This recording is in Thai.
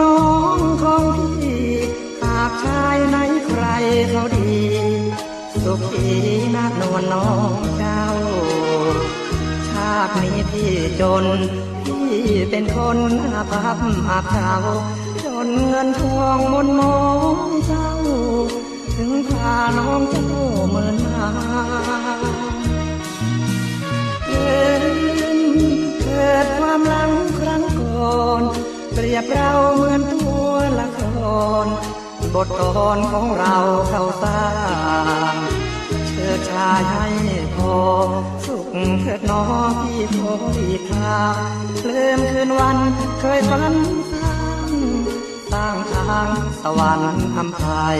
น้องของพี่หากชายไหนใครเขาดี สุขีนักนวลน้องเจ้า ชาตินี้พี่จน พี่เป็นคนอาภัพอาเจ้าจนเงินทองมนมองเจ้า ถึงพาน้องเจ้าเมือนนา ยบเราเหมือนตัวละคร บทตอนของเราเข้าสร้างเชิดชายให้พอ สุขเถิดน้องที่โพอีทางเลื่มคืนวันเคยฝันสร้างสร้างทางสวรรค์ทำไทย